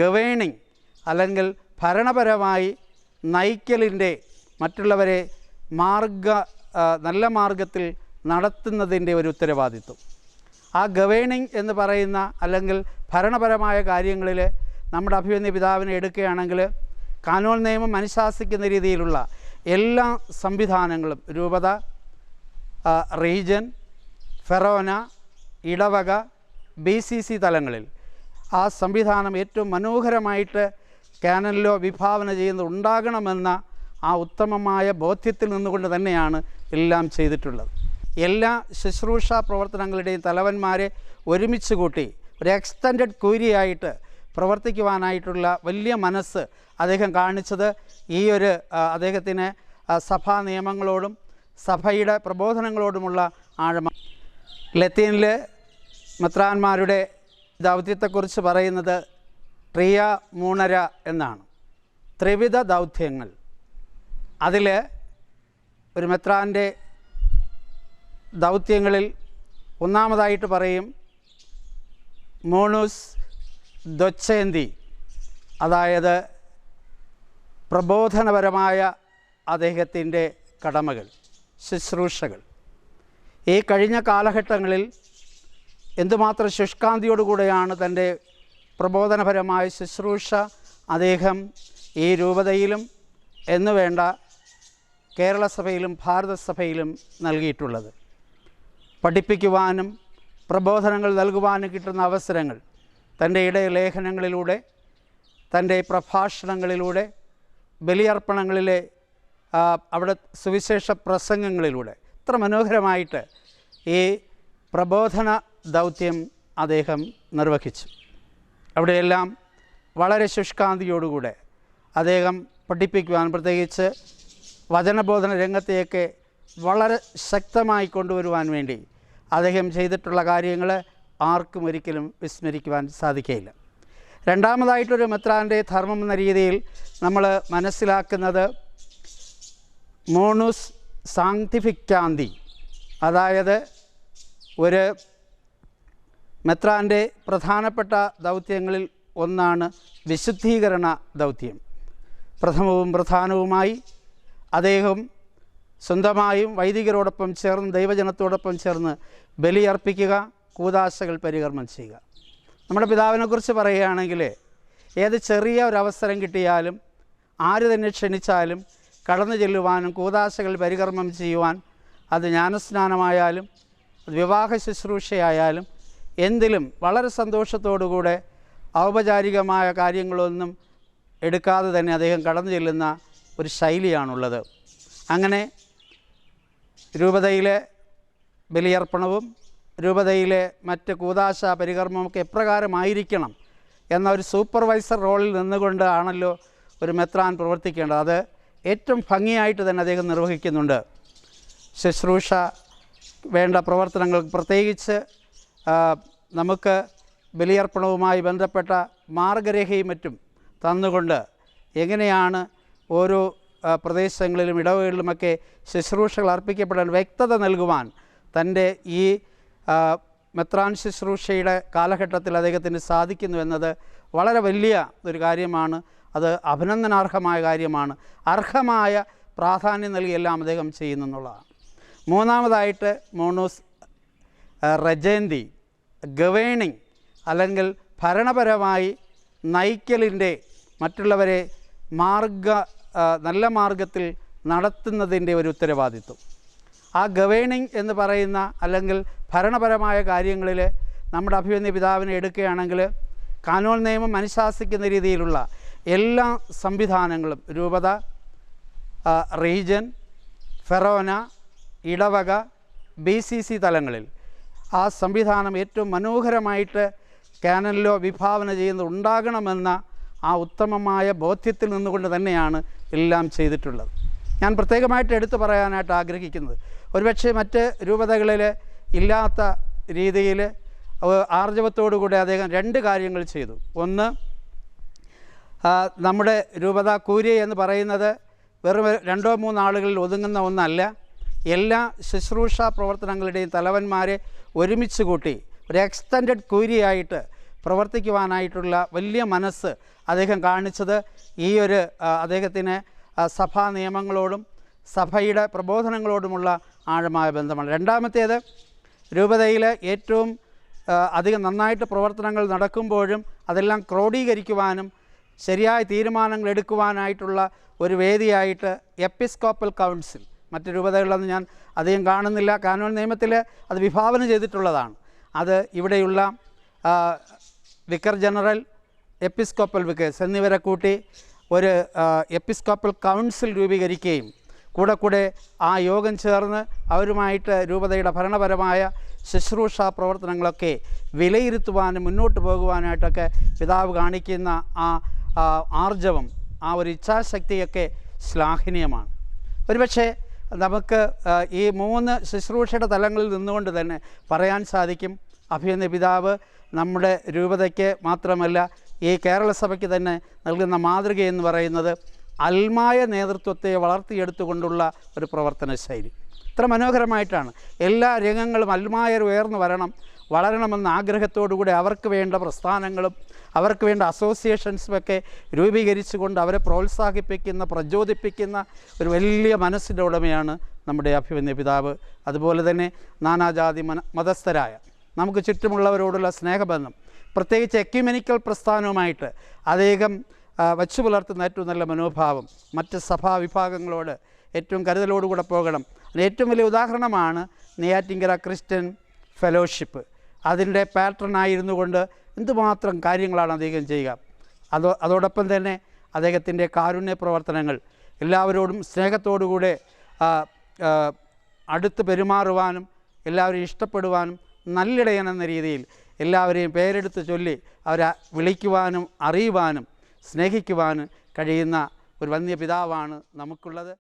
Governing അല്ലെങ്കിൽ ഭരണപരമായി നയിക്കലിന്റെ മറ്റുള്ളവരെ മാർഗ നല്ല മാർഗത്തിൽ നടത്തുന്നതിന്റെ ഒരു ഉത്തരവാദിത്വം. ആ ഗവേണിങ് എന്ന് പറയുന്ന അല്ലെങ്കിൽ ഭരണപരമായ കാര്യങ്ങളിൽ നമ്മുടെ അഭിമന്യ പിതാവിനെ എടുക്കുകയാണെങ്കിൽ കാനോൻ നിയമം അനുശാസിക്കുന്ന രീതിയിലുള്ള എല്ലാ സംവിധാനങ്ങളും രൂപത റീജൻ ഫെറോന ഇടവക ബി സി സി തലങ്ങളിൽ ആ സംവിധാനം ഏറ്റവും മനോഹരമായിട്ട് കാനലിലോ വിഭാവന ചെയ്യുന്നത് ഉണ്ടാകണമെന്ന ആ ഉത്തമമായ ബോധ്യത്തിൽ നിന്നുകൊണ്ട് തന്നെയാണ് എല്ലാം ചെയ്തിട്ടുള്ളത്. എല്ലാ ശുശ്രൂഷ പ്രവർത്തനങ്ങളുടെയും തലവന്മാരെ ഒരുമിച്ച് കൂട്ടി ഒരു എക്സ്റ്റൻഡഡ് കൂരിയായിട്ട് പ്രവർത്തിക്കുവാനായിട്ടുള്ള വലിയ മനസ്സ് അദ്ദേഹം കാണിച്ചത്. ഈ ഒരു അദ്ദേഹത്തിന് സഭാ നിയമങ്ങളോടും സഭയുടെ പ്രബോധനങ്ങളോടുമുള്ള ആഴമ ലത്തീനിൽ മെത്രാന്മാരുടെ ദൗത്യത്തെക്കുറിച്ച് പറയുന്നത് ട്രിയ മൂണര എന്നാണ്. ത്രിവിധ ദൗത്യങ്ങൾ. അതിൽ ഒരു മെത്രാന്റെ ദൗത്യങ്ങളിൽ ഒന്നാമതായിട്ട് പറയും മോണൂസ് ദ്വച്ഛേന്തി അതായത് പ്രബോധനപരമായ അദ്ദേഹത്തിന്റെ കടമകൾ ശുശ്രൂഷകൾ. ഈ കഴിഞ്ഞ കാലഘട്ടങ്ങളിൽ എന്തുമാത്രം ശുഷ്കാന്തിയോടുകൂടെയാണ് തന്റെ പ്രബോധനപരമായ ശുശ്രൂഷ അദ്ദേഹം ഈ രൂപതയിലും എന്നുവേണ്ട കേരള സഭയിലും ഭാരതസഭയിലും നൽകിയിട്ടുള്ളത്. പഠിപ്പിക്കുവാനും പ്രബോധനങ്ങൾ നൽകുവാനും കിട്ടുന്ന അവസരങ്ങൾ തന്റെ ഇടയ ലേഖനങ്ങളിലൂടെ തന്റെ പ്രഭാഷണങ്ങളിലൂടെ ബലിയർപ്പണങ്ങളിലെ അവിടെ സുവിശേഷ പ്രസംഗങ്ങളിലൂടെ. ഇത്ര മനോഹരമായിട്ട് ഈ പ്രബോധന ദൗത്യം അദ്ദേഹം നിർവഹിച്ചു. അവിടെയെല്ലാം വളരെ ശുഷ്കാന്തിയോടുകൂടെ അദ്ദേഹം പഠിപ്പിക്കുവാൻ പ്രത്യേകിച്ച് വചനബോധന രംഗത്തെയൊക്കെ വളരെ ശക്തമായി കൊണ്ടുവരുവാൻ വേണ്ടി അദ്ദേഹം ചെയ്തിട്ടുള്ള കാര്യങ്ങൾ ആർക്കും ഒരിക്കലും വിസ്മരിക്കുവാൻ സാധിക്കയില്ല. രണ്ടാമതായിട്ടൊരു മെത്രാന്റെ ധർമ്മം എന്ന രീതിയിൽ നമ്മൾ മനസ്സിലാക്കുന്നത് മോണുസ് സാങ്തിഫിക്കാന്തി അതായത് ഒരു മെത്രാന്റെ പ്രധാനപ്പെട്ട ദൗത്യങ്ങളിൽ ഒന്നാണ് വിശുദ്ധീകരണ ദൗത്യം. പ്രഥമവും പ്രധാനവുമായി അദ്ദേഹം സ്വന്തമായും വൈദികരോടൊപ്പം ചേർന്ന് ദൈവജനത്തോടൊപ്പം ചേർന്ന് ബലിയർപ്പിക്കുക കൂതാശകൾ പരികർമ്മം ചെയ്യുക. നമ്മുടെ പിതാവിനെക്കുറിച്ച് പറയുകയാണെങ്കിൽ ഏത് ചെറിയ ഒരു അവസരം കിട്ടിയാലും ആര് തന്നെ ക്ഷണിച്ചാലും കടന്നു ചെല്ലുവാനും കൂതാശകൾ പരികർമ്മം ചെയ്യുവാൻ അത് ജ്ഞാനസ്നാനമായാലും വിവാഹ ശുശ്രൂഷയായാലും എന്തിലും വളരെ സന്തോഷത്തോടുകൂടെ ഔപചാരികമായ കാര്യങ്ങളൊന്നും എടുക്കാതെ തന്നെ അദ്ദേഹം കടന്നു ചെല്ലുന്ന ഒരു ശൈലിയാണുള്ളത്. അങ്ങനെ രൂപതയിലെ ബലിയർപ്പണവും രൂപതയിലെ മറ്റ് കൂതാശ പരികർമ്മമൊക്കെ എപ്രകാരമായിരിക്കണം എന്ന ഒരു സൂപ്പർവൈസർ റോളിൽ നിന്നുകൊണ്ട് ആണല്ലോ ഒരു മെത്രാൻ പ്രവർത്തിക്കേണ്ടത്. അത് ഏറ്റവും ഭംഗിയായിട്ട് തന്നെ അദ്ദേഹം നിർവഹിക്കുന്നുണ്ട്. ശുശ്രൂഷ വേണ്ട പ്രവർത്തനങ്ങൾ പ്രത്യേകിച്ച് നമുക്ക് ബലിയർപ്പണവുമായി ബന്ധപ്പെട്ട മാർഗരേഖയും മറ്റും തന്നുകൊണ്ട് എങ്ങനെയാണ് ഓരോ പ്രദേശങ്ങളിലും ഇടവകളിലുമൊക്കെ ശുശ്രൂഷകൾ അർപ്പിക്കപ്പെടാൻ വ്യക്തത നൽകുവാൻ തന്റെ ഈ മെത്രാൻ ശുശ്രൂഷയുടെ കാലഘട്ടത്തിൽ അദ്ദേഹത്തിന് സാധിക്കുന്നു എന്നത് വളരെ വലിയ ഒരു കാര്യമാണ്. അത് അഭിനന്ദനാർഹമായ കാര്യമാണ്. അർഹമായ പ്രാധാന്യം നൽകിയെല്ലാം അദ്ദേഹം ചെയ്യുന്നു എന്നുള്ളതാണ്. മൂന്നാമതായിട്ട് മോണോസ് റജേന്തി ഗവേണിംഗ് അല്ലെങ്കിൽ ഭരണപരമായി നയിക്കലിന്റെ മറ്റുള്ളവരെ മാർഗ നല്ല മാർഗത്തിൽ നടത്തുന്നതിന്റെ ഒരു ഉത്തരവാദിത്വം. ആ ഗവേണിങ് എന്ന് പറയുന്ന അല്ലെങ്കിൽ ഭരണപരമായ കാര്യങ്ങളിൽ നമ്മുടെ അഭിമന്യ പിതാവിനെ എടുക്കുകയാണെങ്കിൽ കാനോൻ നിയമം അനുശാസിക്കുന്ന രീതിയിലുള്ള എല്ലാ സംവിധാനങ്ങളും രൂപത റീജൻ ഫെറോന ഇടവക ബി സി സി തലങ്ങളിൽ ആ സംവിധാനം ഏറ്റവും മനോഹരമായിട്ട് കാനലിലോ വിഭാവന ചെയ്യുന്നത് ഉണ്ടാകണമെന്ന ആ ഉത്തമമായ ബോധ്യത്തിൽ നിന്നുകൊണ്ട് തന്നെയാണ് എല്ലാം ചെയ്തിട്ടുള്ളത്. ഞാൻ പ്രത്യേകമായിട്ട് എടുത്തു പറയാനായിട്ട് ആഗ്രഹിക്കുന്നത്. ഒരുപക്ഷെ മറ്റ് രൂപതകളിൽ ഇല്ലാത്ത രീതിയിൽ ആർജവത്തോടുകൂടി അദ്ദേഹം രണ്ട് കാര്യങ്ങൾ ചെയ്തു. ഒന്ന് നമ്മുടെ രൂപത കൂരി എന്ന് പറയുന്നത് വെറും രണ്ടോ മൂന്നാളുകളിൽ ഒതുങ്ങുന്ന ഒന്നല്ല. എല്ലാ ശുശ്രൂഷ പ്രവർത്തനങ്ങളുടെയും തലവന്മാരെ ഒരുമിച്ച് കൂട്ടി ഒരു എക്സ്റ്റൻഡഡ് കൂരിയായിട്ട് പ്രവർത്തിക്കുവാനായിട്ടുള്ള വലിയ മനസ്സ് അദ്ദേഹം കാണിച്ചത്. ഈ ഒരു അദ്ദേഹത്തിന് സഭാ നിയമങ്ങളോടും സഭയുടെ പ്രബോധനങ്ങളോടുമുള്ള ആഴമായ ബന്ധമാണ്. രണ്ടാമത്തേത് രൂപതയിൽ ഏറ്റവും അധികം നന്നായിട്ട് പ്രവർത്തനങ്ങൾ നടക്കുമ്പോഴും അതെല്ലാം ക്രോഡീകരിക്കുവാനും ശരിയായ തീരുമാനങ്ങൾ എടുക്കുവാനായിട്ടുള്ള ഒരു വേദിയായിട്ട് എപ്പിസ്കോപ്പൽ കൗൺസിൽ മറ്റ് രൂപതകളിലൊന്നും ഞാൻ അധികം കാണുന്നില്ല. കാനോൻ നിയമത്തിൽ അത് വിഭാവന ചെയ്തിട്ടുള്ളതാണ്. അത് ഇവിടെയുള്ള വിക്കർ ജനറൽ എപ്പിസ്കോപ്പൽ വിക്കേഴ്സ് എന്നിവരെ കൂട്ടി ഒരു എപ്പിസ്കോപ്പൽ കൗൺസിൽ രൂപീകരിക്കുകയും കൂടെ കൂടെ ആ യോഗം ചേർന്ന് അവരുമായിട്ട് രൂപതയുടെ ഭരണപരമായ ശുശ്രൂഷ പ്രവർത്തനങ്ങളൊക്കെ വിലയിരുത്തുവാനും മുന്നോട്ട് പോകുവാനായിട്ടൊക്കെ പിതാവ് കാണിക്കുന്ന ആ ആർജവം ആ ഒരു ഇച്ഛാശക്തിയൊക്കെ ശ്ലാഘനീയമാണ്. ഒരുപക്ഷെ നമുക്ക് ഈ മൂന്ന് ശുശ്രൂഷയുടെ തലങ്ങളിൽ നിന്നുകൊണ്ട് തന്നെ പറയാൻ സാധിക്കും. അഭിനന്ദ പിതാവ് നമ്മുടെ രൂപതയ്ക്ക് മാത്രമല്ല ഈ കേരള സഭയ്ക്ക് തന്നെ നൽകുന്ന മാതൃക എന്ന് പറയുന്നത് അൽമായ നേതൃത്വത്തെ വളർത്തിയെടുത്തുകൊണ്ടുള്ള ഒരു പ്രവർത്തന ശൈലി. ഇത്ര മനോഹരമായിട്ടാണ്. എല്ലാ രംഗങ്ങളും അൽമായർ ഉയർന്നു വരണം വളരണമെന്ന ആഗ്രഹത്തോടുകൂടി അവർക്ക് വേണ്ട പ്രസ്ഥാനങ്ങളും അവർക്ക് വേണ്ട അസോസിയേഷൻസുമൊക്കെ രൂപീകരിച്ചുകൊണ്ട് അവരെ പ്രോത്സാഹിപ്പിക്കുന്ന പ്രചോദിപ്പിക്കുന്ന ഒരു വലിയ മനസ്സിന്റെ ഉടമയാണ് നമ്മുടെ അഭിമന്യ പിതാവ്. അതുപോലെ തന്നെ നാനാജാതി മതസ്ഥരായ നമുക്ക് ചുറ്റുമുള്ളവരോടുള്ള സ്നേഹബന്ധം പ്രത്യേകിച്ച് എക്യുമെനിക്കൽ പ്രസ്ഥാനവുമായിട്ട് അദ്ദേഹം വച്ചു പുലർത്തുന്ന ഏറ്റവും നല്ല മനോഭാവം മറ്റ് സഭാ വിഭാഗങ്ങളോട് ഏറ്റവും കരുതലോടുകൂടെ പോകണം. ഏറ്റവും വലിയ ഉദാഹരണമാണ് നെയ്യാറ്റിങ്കര ക്രിസ്ത്യൻ ഫെലോഷിപ്പ് അതിന്റെ പാറ്റേണായിരുന്നു കൊണ്ട് എന്തുമാത്രം കാര്യങ്ങളാണ് അദ്ദേഹം ചെയ്യുക. അതോ അതോടൊപ്പം തന്നെ അദ്ദേഹത്തിന്റെ കാരുണ്യ പ്രവർത്തനങ്ങൾ എല്ലാവരോടും സ്നേഹത്തോടുകൂടെ അടുത്ത് പെരുമാറുവാനും എല്ലാവരെയും ഇഷ്ടപ്പെടുവാനും നല്ലിടയൻ എന്ന രീതിയിൽ എല്ലാവരെയും പേരെടുത്ത് ചൊല്ലി അവരെ വിളിക്കുവാനും അറിയുവാനും സ്നേഹിക്കുവാനും കഴിയുന്ന ഒരു വന്യ പിതാവാണ് നമുക്കുള്ളത്.